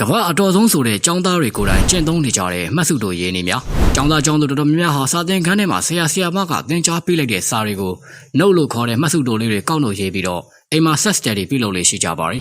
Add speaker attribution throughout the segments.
Speaker 1: ကမ္ဘာအတော်ဆုံးဆိုတဲ့ចောင်းသားတွေကိုယ်တိုင်ကျင့်သုံးနေကြတဲ့မှတ်စုတို့ရေးနေများចောင်းသားចောင်းသူတော်တော်များများဟာစာသင်ခန်းထဲမှာဆရာဆရာမကသင်ကြားပေးလိုက်တဲ့စာတွေကိုနှုတ်လို့ခေါ်တဲ့မှတ်စုတို့လေးတွေကောက်လို့ရေးပြီးတော့အိမ်မှာ set study ပြုလုပ်လေးရှိကြပါတယ်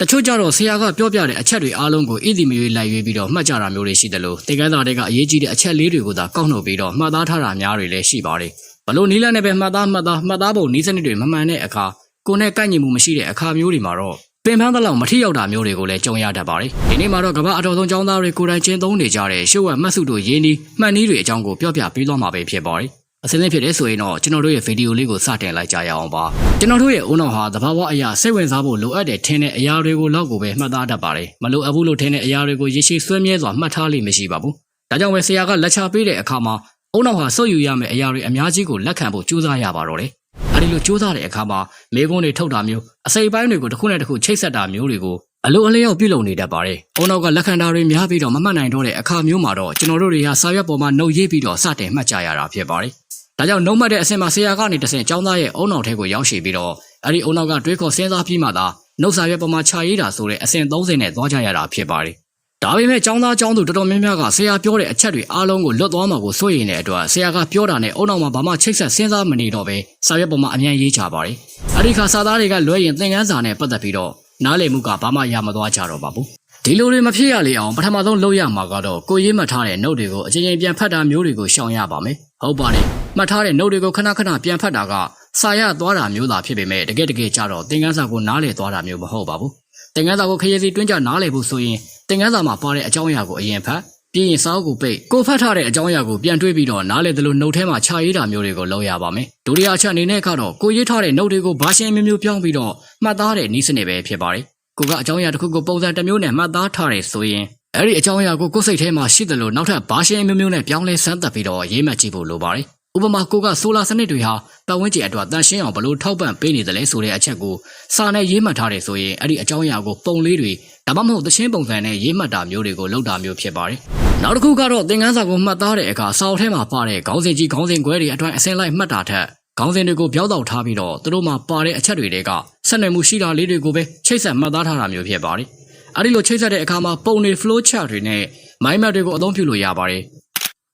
Speaker 1: တချို့ကြတော့ဆရာကပြောပြတဲ့အချက်တွေအားလုံးကိုဣတိမရွေးလိုက်ရွေးပြီးတော့မှတ်ကြတာမျိုးတွေရှိတယ်လို့သင်ခန်းစာတွေကအရေးကြီးတဲ့အချက်လေးတွေကိုသာကောက်နှုတ်ပြီးတော့မှတ်သားထားတာများတွေလည်းရှိပါတယ်ဘလို့နီးလန်းနဲ့ပဲမှတ်သားမှတ်သားမှတ်သားဖို့နီးစနစ်တွေမမှန်တဲ့အခါကိုယ်နဲ့ကိုက်ညီမှုမရှိတဲ့အခါမျိုးတွေမှာတော့ ပင်ပန်းသလောက်မထိရောက်တာမျိုးတွေကိုလည်းကြုံရတတ်ပါတယ်ဒီနေ့မှာတော့ကမ္ဘာအတော်ဆုံးចောင်းသားတွေကိုယ်တိုင်ကျင်းသုံးနေကြတဲ့ရှုပ်ဝက်မှတ်စုတို့ရင်းနှီးမှတ်နည်းတွေအကြောင်းကိုပြောပြပေးသွားမှာပဲဖြစ်ပါတယ်အစင်းသင်းဖြစ်တဲ့ဆိုရင်တော့ကျွန်တော်တို့ရဲ့ဗီဒီယိုလေးကိုစတင်လိုက်ကြရအောင်ပါကျွန်တော်တို့ရဲ့ဦးနှောင်ဟာသဘာဝအရာစိတ်ဝင်စားဖို့လိုအပ်တဲ့ထင်တဲ့အရာတွေကိုလောက်ကိုပဲမှတ်သားတတ်ပါတယ်မလိုအပ်ဘူးလို့ထင်တဲ့အရာတွေကိုရရှိဆွဲမြဲစွာမှတ်ထားလိမ့်မရှိပါဘူးဒါကြောင့်ပဲဆရာကလက်ချပေးတဲ့အခါမှာဦးနှောင်ဟာစုပ်ယူရမယ့်အရာတွေအများကြီးကိုလက်ခံဖို့ကြိုးစားရပါတော့တယ် အဲဒီလိုကြိုးစားတဲ့အခါမှာမေကွန်းတွေထုတ်တာမျိုးအစိပ်ပိုင်းတွေကိုတစ်ခုနဲ့တစ်ခုချိတ်ဆက်တာမျိုးတွေကိုအလိုအလျောက်ပြုလုပ်နေတတ်ပါတယ်။အုံနောက်ကလက်ခံတာတွေများပြီးတော့မမှတ်နိုင်တော့တဲ့အခါမျိုးမှာတော့ကျွန်တော်တို့တွေကစာရွက်ပေါ်မှာနှုတ်ရေးပြီးတော့စတင်မှတ်ကြရတာဖြစ်ပါတယ်။ဒါကြောင့်နှုတ်မှတ်တဲ့အဆင့်မှာဆရာကနေတစ်ဆင့်ចောင်းသားရဲ့အုံနောက်ထဲကိုရောက်ရှိပြီးတော့အဲ့ဒီအုံနောက်ကတွေးခေါ်စဉ်းစားပြီးမှသာနှုတ်စာရွက်ပေါ်မှာခြာရေးတာဆိုတဲ့အဆင့်30နဲ့သွားကြရတာဖြစ်ပါတယ်။ ဒါပေမဲ့ចောင်းသားចောင်းသူတော်တော်များများကဆရာပြောတဲ့အချက်တွေအားလုံးကိုလွတ်သွားမှာကိုစိုးရိမ်တဲ့အတွက်ဆရာကပြောတာနဲ့အုံနောက်မှာဘာမှချိတ်ဆက်စဉ်းစားမနေတော့ပဲစာရွက်ပေါ်မှာအမြန်ရေးချပါတယ်။အဲ့ဒီခါစာသားတွေကလွဲရင်သင်ခန်းစာနဲ့ပတ်သက်ပြီးတော့နားလည်မှုကဘာမှရမသွားကြတော့ပါဘူးဒီလိုတွေမဖြစ်ရလေအောင်ပထမဆုံးလုပ်ရမှာကတော့ကိုရေးမှတ်ထားတဲ့ note တွေကိုအချိန်ချင်းပြန်ဖတ်တာမျိုးတွေကိုရှောင်ရပါမယ်ဟုတ်ပါတယ်မှတ်ထားတဲ့ note တွေကိုခဏခဏပြန်ဖတ်တာကစာရသွားတာမျိုးသာဖြစ်ပေမဲ့တကယ်တကယ်ကြတော့သင်ခန်းစာကိုနားလည်သွားတာမျိုးမဟုတ်ပါဘူးသင်ခန်းစာကိုခရီးစီတွင်းကြနားလည်ဖို့ဆိုရင် သင်ခန်းစာမှာပါတဲ့အကြောင်းအရာကိုအရင်ဖတ်ပြီးရင်စာအုပ်ကိုပိတ်ကိုဖတ်ထားတဲ့အကြောင်းအရာကိုပြန်တွေးပြီးတော့နားလည်သလို note ထဲမှာခြာရေးတာမျိုးတွေကိုလုပ်ရပါမယ်ဒုတိယအချက်အနေနဲ့ကတော့ကိုရေးထားတဲ့ note တွေကိုဘာရှင်းမျိုးမျိုးပြောင်းပြီးတော့မှတ်သားတဲ့နည်းစနစ်ပဲဖြစ်ပါတယ်ကိုကအကြောင်းအရာတစ်ခုကိုပုံစံတစ်မျိုးနဲ့မှတ်သားထားတယ်ဆိုရင်အဲ့ဒီအကြောင်းအရာကိုကိုယ်စိတ်ထဲမှာရှိတယ်လို့နောက်ထပ်ဘာရှင်းမျိုးမျိုးနဲ့ပြောင်းလဲစမ်းသပ်ပြီးတော့ရေးမှတ်ကြည့်ဖို့လိုပါတယ်။ ဥပမာကိုကဆိုလာစနစ်တွေဟာပတ်ဝန်းကျင်အတွက်တန်ရှင်းအောင်ဘလို့ထောက်ပံ့ပေးနေတယ်လဲဆိုတဲ့အချက်ကိုစာနဲ့ရေးမှတ်ထားတယ်ဆိုရင်အဲ့ဒီအကြောင်းအရာကိုပုံလေးတွေဒါမှမဟုတ်သချင်းပုံစံနဲ့ရေးမှတ်တာမျိုးတွေကိုလုပ်တာမျိုးဖြစ်ပါတယ်။နောက်တစ်ခုကတော့သင်ခန်းစာကိုမှတ်သားတဲ့အခါစာအုပ်ထဲမှာပါတဲ့ခေါင်းစဉ်ကြီးခေါင်းစဉ်ခွဲတွေအတွက်အစင်လိုက်မှတ်တာထက်ခေါင်းစဉ်တွေကိုပြောက်တော့ထားပြီးတော့သူတို့မှာပါတဲ့အချက်တွေတွေကဆက်နွယ်မှုရှိတာလေးတွေကိုပဲချိတ်ဆက်မှတ်သားထားတာမျိုးဖြစ်ပါတယ်။အဲဒီလိုချိတ်ဆက်တဲ့အခါမှာပုံတွေ flow chart တွေနဲ့ mind map တွေကိုအသုံးပြုလို့ရပါတယ်။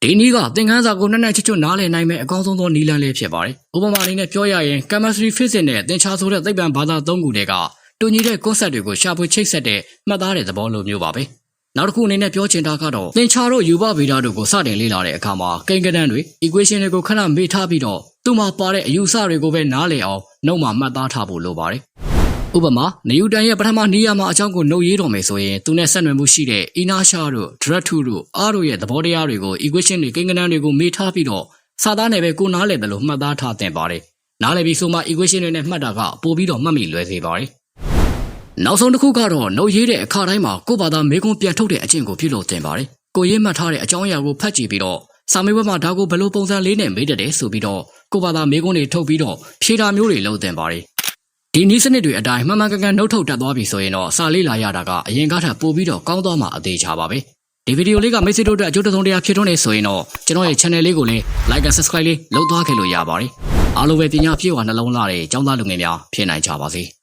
Speaker 1: ဒီနည်းကသင်ခန်းစာကိုနှစ်နှစ်ချွတ်ချွတ်နားလည်နိုင်မဲ့အကောင်းဆုံးသောနည်းလမ်းလေးဖြစ်ပါတယ်။ဥပမာအနေနဲ့ပြောရရင် chemistry physics နဲ့သင်္ချာဆိုတဲ့သိပ္ပံဘာသာသုံးခုတည်းကတူညီတဲ့ concept တွေကိုရှာဖွေချိတ်ဆက်တဲ့မှတ်သားတဲ့သဘောလိုမျိုးပါပဲ။နောက်တစ်ခုအနေနဲ့ပြောချင်တာကတော့သင်္ချာတို့ယူပဗေဒတို့ကိုစတင်လေ့လာတဲ့အခါမှာကိန်းကဏန်းတွေ equation တွေကိုခဏမေ့ထားပြီးတော့သူ့မှာပါတဲ့အယူဆတွေကိုပဲနားလည်အောင်နှုတ်မှာမှတ်သားထားဖို့လိုပါတယ်။ ဥပမာနယူတန်ရဲ့ပထမနီးယားမှာအကြောင်းကိုနှုတ်ရေးတော်မယ်ဆိုရင်သူနဲ့ဆက်နွယ်မှုရှိတဲ့အီနာရှာတို့ဒရက်ထုတို့အားတို့ရဲ့သဘောတရားတွေကို equation တွေကိန်းကဏန်းတွေကိုမေ့ထားပြီးတော့စာသားနဲ့ပဲကိုနားလည်တယ်လို့မှတ်သားထားသင့်ပါတယ်။နားလည်ပြီးဆိုမှ equation တွေနဲ့မှတ်တာကပိုပြီးတော့မှတ်မိလွယ်စေပါတယ်။နောက်ဆုံးတစ်ခုကတော့နှုတ်ရေးတဲ့အခါတိုင်းမှာကိုယ့်ဘာသာမေကွန်းပြန်ထုတ်တဲ့အကျင့်ကိုပြုလုပ်သင့်ပါတယ်။ကိုရေးမှတ်ထားတဲ့အကြောင်းအရာကိုဖတ်ကြည့်ပြီးတော့စာမေးပွဲမှာဒါကိုဘယ်လိုပုံစံလေးနဲ့မေးတတ်တယ်ဆိုပြီးတော့ကိုယ့်ဘာသာမေကွန်းတွေထုတ်ပြီးတော့ဖြေတာမျိုးတွေလုပ်သင့်ပါတယ်။ ဒီနည်းစနစ်တွေအတိုင်းမှန်မှန်ကန်ကန်နှုတ်ထုတ်တတ်သွားပြီဆိုရင်တော့စာလေးလာရတာကအရင်ကထပ်ပိုပြီးတော့ကောင်းသွားမှာအသေးချပါပဲ။ဒီဗီဒီယိုလေးကမိတ်ဆွေတို့အတွက်အကျိုးတုံးတရားဖြစ်ထွန်းနေဆိုရင်တော့ကျွန်တော်ရဲ့ channel လေးကိုလည်း like and subscribe လေးလုပ်သွားခဲ့လို့ရပါတယ်။အားလုံးပဲပညာပြေဝနှလုံးသားတဲ့ចောင်းသားလူငယ်များဖြစ်နိုင်ကြပါစေ။